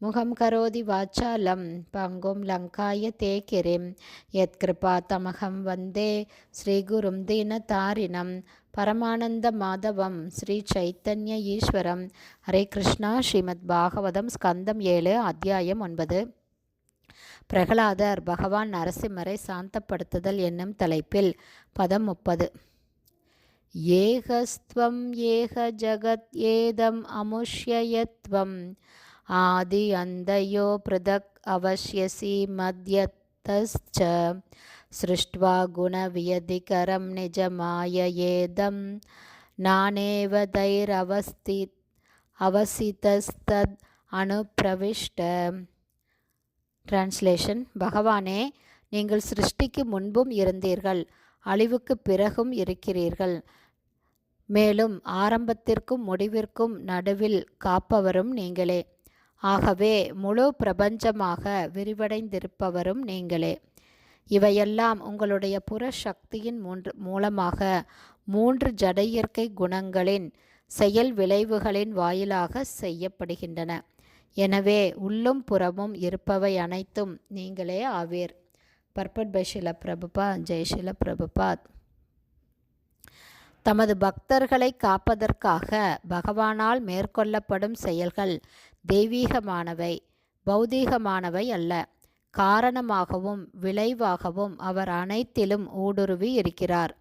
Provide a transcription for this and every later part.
முகம் கரோதி வாச்சாலம் பங்கும் லங்காய தே கிரிம் யத்கிருபா தமகம் வந்தே ஸ்ரீகுரும் தீனதாரிணம் பரமானந்த மாதவம் ஸ்ரீ சைத்தன்ய ஈஸ்வரம். ஹரே கிருஷ்ணா ஸ்ரீமத் பாகவதம் ஸ்கந்தம் ஏழு அத்தியாயம் ஒன்பது. பிரகலாதர் பகவான் நரசிம்மரை சாந்தப்படுத்துதல் என்னும் தலைப்பில் பதம் முப்பது. ஏகஸ்துவம் ஏக ஜகத் ஏதம் அமுஷ்யயத்வம். ஆதி அந்தயோ பிருதக் அவசியசி மத்தியத்தஸ்ச சிருஷ்டுவா குணவியதிகரம் நிஜமாயேதம் நானேவ தைரவஸ்தி அவசிதஸ்தத் அனுப்பிரவிஷ்ட டிரான்ஸ்லேஷன் பகவானே நீங்கள் சிருஷ்டிக்கு முன்பும் இருந்தீர்கள் அழிவுக்கு பிறகும் இருக்கிறீர்கள். மேலும் ஆரம்பத்திற்கும் முடிவிற்கும் நடுவில் காப்பவரும் நீங்களே. ஆகவே முழு பிரபஞ்சமாக விரிவடைந்திருப்பவரும் நீங்களே. இவையெல்லாம் உங்களுடைய புற சக்தியின் மூன்று மூலமாக மூன்று ஜட இயற்கை குணங்களின் செயல் விளைவுகளின் வாயிலாக செய்யப்படுகின்றன. எனவே உள்ளும் புறமும் இருப்பவை அனைத்தும் நீங்களே ஆவீர். பர்பட் பை ஷில பிரபுபா ஜெய்ஷில பிரபுபாத். தமது பக்தர்களை காப்பதற்காக பகவானால் மேற்கொள்ளப்படும் செயல்கள் தெய்வீகமானவை பௌதீகமானவை அல்ல. காரணமாகவும் விளைவாகவும் அவர் அனைத்திலும் ஊடுருவி இருக்கிறார்.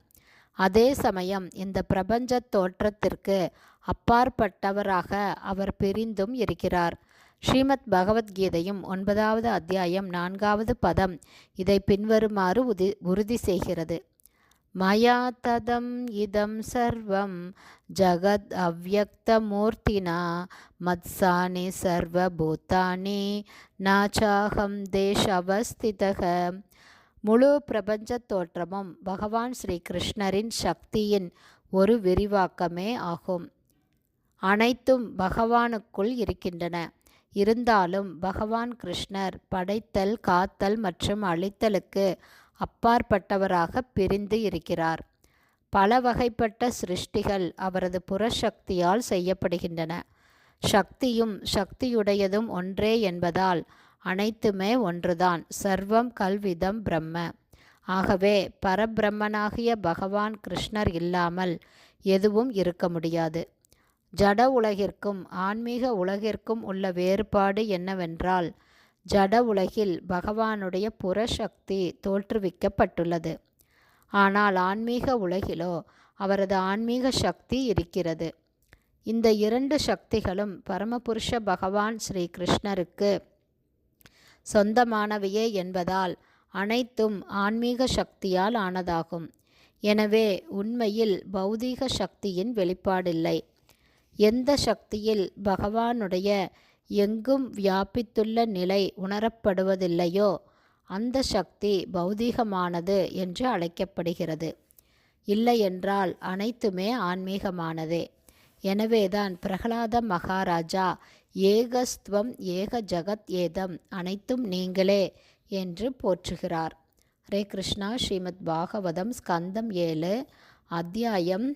அதே சமயம் இந்த பிரபஞ்ச தோற்றத்திற்கு அப்பாற்பட்டவராக அவர் பிரிந்தும் இருக்கிறார். ஸ்ரீமத் பகவத்கீதையும் ஒன்பதாவது அத்தியாயம் நான்காவது பதம் இதை பின்வருமாறு உதி உறுதி செய்கிறது. மயா ததம் இதம் சர்வம் ஜகத் அவ்வக்தமூர்த்தினா மத்சானி சர்வபூத்தானி நாச்சாகம் தேஷவஸ்திதக முழு பிரபஞ்ச தோற்றமும் பகவான் ஸ்ரீ கிருஷ்ணரின் சக்தியின் ஒரு விரிவாக்கமே ஆகும். அனைத்தும் பகவானுக்குள் இருக்கின்றன. இருந்தாலும் பகவான் கிருஷ்ணர் படைத்தல் காத்தல் மற்றும் அழித்தலுக்கு அப்பாற்பட்டவராக பிரிந்து இருக்கிறார். பல வகைப்பட்ட சிருஷ்டிகள் அவரது புறசக்தியால் செய்யப்படுகின்றன. சக்தியும் சக்தியுடையதும் ஒன்றே என்பதால் அனைத்துமே ஒன்றுதான். சர்வம் கல்விதம் பிரம்ம. ஆகவே பரபிரம்மனாகிய பகவான் கிருஷ்ணர் இல்லாமல் எதுவும் இருக்க முடியாது. ஜட உலகிற்கும் ஆன்மீக உலகிற்கும் உள்ள வேறுபாடு என்னவென்றால் ஜட உலகில் பகவானுடைய புறசக்தி தோற்றுவிக்கப்பட்டுள்ளது. ஆனால் ஆன்மீக உலகிலோ அவரது ஆன்மீக சக்தி இருக்கிறது. இந்த இரண்டு சக்திகளும் பரமபுருஷ பகவான் ஸ்ரீ கிருஷ்ணருக்கு சொந்தமானவையே என்பதால் அனைத்தும் ஆன்மீக சக்தியால் ஆனதாகும். எனவே உண்மையில் பௌதீக சக்தியின் வெளிப்பாடில்லை. எந்த சக்தியில் பகவானுடைய எங்கும் வியாபித்துள்ள நிலை உணரப்படுவதில்லையோ? அந்த சக்தி பௌதீகமானது என்று அழைக்கப்படுகிறது. இல்லையென்றால் அனைத்துமே ஆன்மீகமானதே. எனவேதான் பிரகலாத மகாராஜா ஏகஸ்துவம் ஏக ஜகத் ஏதம் அனைத்தும் நீங்களே என்று போற்றுகிறார். ஹரே கிருஷ்ணா ஸ்ரீமத் பாகவதம் ஸ்கந்தம் ஏழு அத்தியாயம்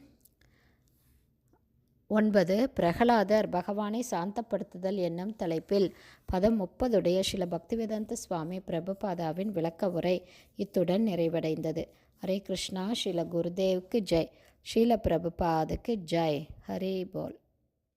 ஒன்பது பிரகலாதர் பகவானை சாந்தப்படுத்துதல் என்னும் தலைப்பில் பதம் முப்பதுடைய சில பக்திவேதாந்த சுவாமி பிரபுபாதாவின் விளக்க உரை இத்துடன் நிறைவடைந்தது. ஹரே கிருஷ்ணா ஸ்ரீல குருதேவுக்கு ஜெய். ஸ்ரீல பிரபுபாதுக்கு ஜெய். ஹரே போல்.